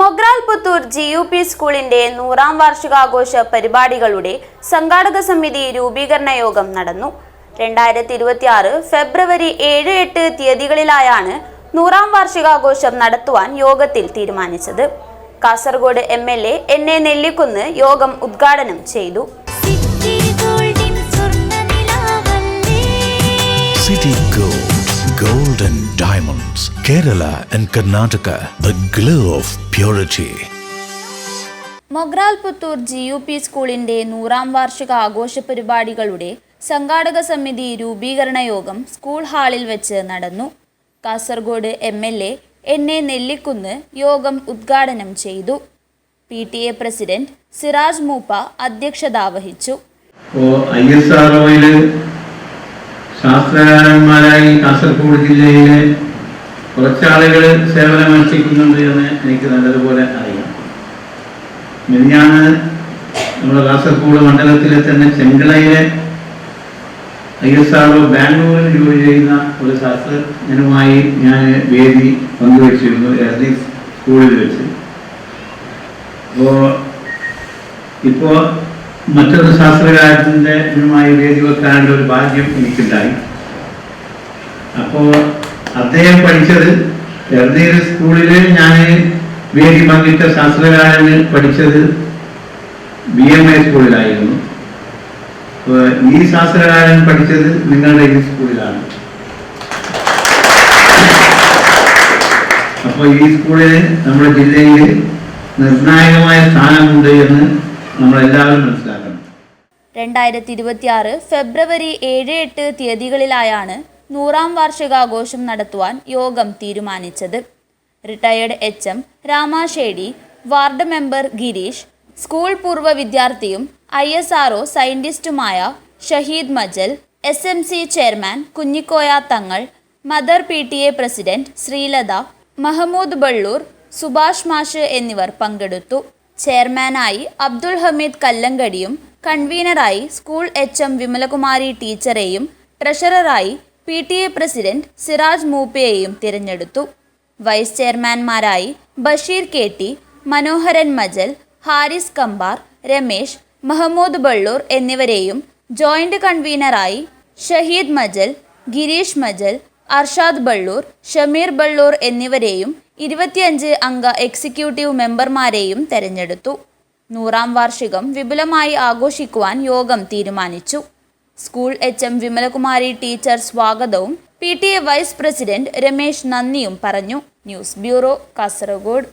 Mogral Puthur G U P സ്കൂളിന്റെ നൂറാം വാർഷികാഘോഷ പരിപാടികളുടെ സംഘാടക സമിതി രൂപീകരണ യോഗം നടന്നു. രണ്ടായിരത്തി ഇരുപത്തി ആറ് ഫെബ്രുവരി ഏഴ് എട്ട് തീയതികളിലായാണ് നൂറാം വാർഷികാഘോഷം നടത്തുവാൻ യോഗത്തിൽ തീരുമാനിച്ചത്. Kasaragod M L A N A Nellikkunnu യോഗം ഉദ്ഘാടനം ചെയ്തു. Diamonds, Kerala Karnataka Karnataka, glow of purity purity. Mogral Puthur G U P സ്കൂളിന്റെ നൂറാം വാർഷിക ആഘോഷ പരിപാടികളുടെ സംഘാടക സമിതി രൂപീകരണ യോഗം സ്കൂൾ ഹാളിൽ വെച്ച് നടന്നു. Kasaragod M L A N A Nellikkunnu യോഗം ഉദ്ഘാടനം ചെയ്തു. P T A president Siraj Moopa അധ്യക്ഷത വഹിച്ചു ഇപ്പോൾ ഐ എസ് ആർ ശാസ്ത്രകാരന്മാരായി കാസർഗോഡ് ജില്ലയിലെ കുറച്ചാളുകൾ സേവനമനുഷ്ഠിക്കുന്നുണ്ട് എന്ന് എനിക്ക് നല്ലതുപോലെ അറിയാം. മിനിഞ്ഞാന്ന് നമ്മുടെ കാസർഗോഡ് മണ്ഡലത്തിലെ തന്നെ ചെങ്കളയിലെ ഐ എസ് ആർ ബാംഗ്ലൂരിൽ ജോലി ചെയ്യുന്ന ഒരു ശാസ്ത്രജ്ഞനുമായി ഞാൻ വേദി പങ്കുവച്ചിരുന്നു എർലി സ്കൂളിൽ വെച്ച്. അപ്പോ ഇപ്പോ മറ്റൊരു ശാസ്ത്രകാരത്തിന്റെ വേദി വെക്കാനുള്ള ഒരു ഭാഗ്യം എനിക്കുണ്ടായി. അപ്പോൾ അദ്ദേഹം പഠിച്ചത് എറണീര് സ്കൂളിൽ ഞാൻ വേദി പങ്കിട്ട ശാസ്ത്രകാരന് പഠിച്ചത് ബി എം ഐ സ്കൂളിലായിരുന്നു. ഈ ശാസ്ത്രകാരൻ പഠിച്ചത് നിങ്ങളുടെ ഈ സ്കൂളിലാണ്. അപ്പോൾ ഈ സ്കൂളിന് നമ്മുടെ ജില്ലയിൽ നിർണായകമായ സ്ഥാനമുണ്ട് എന്ന് നമ്മളെല്ലാവരും മനസ്സിലാക്കണം. രണ്ടായിരത്തി ഇരുപത്തിയാറ് ഫെബ്രുവരി ഏഴ് എട്ട് തീയതികളിലായാണ് നൂറാം വാർഷികാഘോഷം നടത്തുവാൻ യോഗം തീരുമാനിച്ചത്. Retired H M Ramashetty ward member Girish school പൂർവ വിദ്യാർത്ഥിയും I S R O സയന്റിസ്റ്റുമായ Shaheed Majal S M C chairman Kunhikoya Thangal mother P T A president Sreelatha Mahmood Ballur Subhash മാഷ് എന്നിവർ പങ്കെടുത്തു. ചെയർമാനായി അബ്ദുൾ ഹമീദ് കല്ലങ്കടിയും കൺവീനറായി സ്കൂൾ എച്ച് എം വിമലകുമാരി ടീച്ചറെയും ട്രഷററായി P T A president Siraj മൂപ്പയെയും തിരഞ്ഞെടുത്തു. വൈസ് ചെയർമാൻമാരായി ബഷീർ കെ ടി മനോഹരൻ മജൽ ഹാരിസ് കമ്പാർ രമേശ് മഹമ്മൂദ് ബള്ളൂർ എന്നിവരെയും ജോയിന്റ് കൺവീനറായി ഷഹീദ് മജൽ ഗിരീഷ് മജൽ അർഷാദ് ബള്ളൂർ ഷമീർ ബള്ളൂർ എന്നിവരെയും ഇരുപത്തിയഞ്ച് അംഗ എക്സിക്യൂട്ടീവ് മെമ്പർമാരെയും തെരഞ്ഞെടുത്തു. നൂറാം വാർഷികം വിപുലമായി ആഘോഷിക്കുവാൻ യോഗം തീരുമാനിച്ചു. School H M Vimalakumari teacher സ്വാഗതവും P T A vice president Ramesh നന്ദിയും പറഞ്ഞു. News bureau Kasaragod.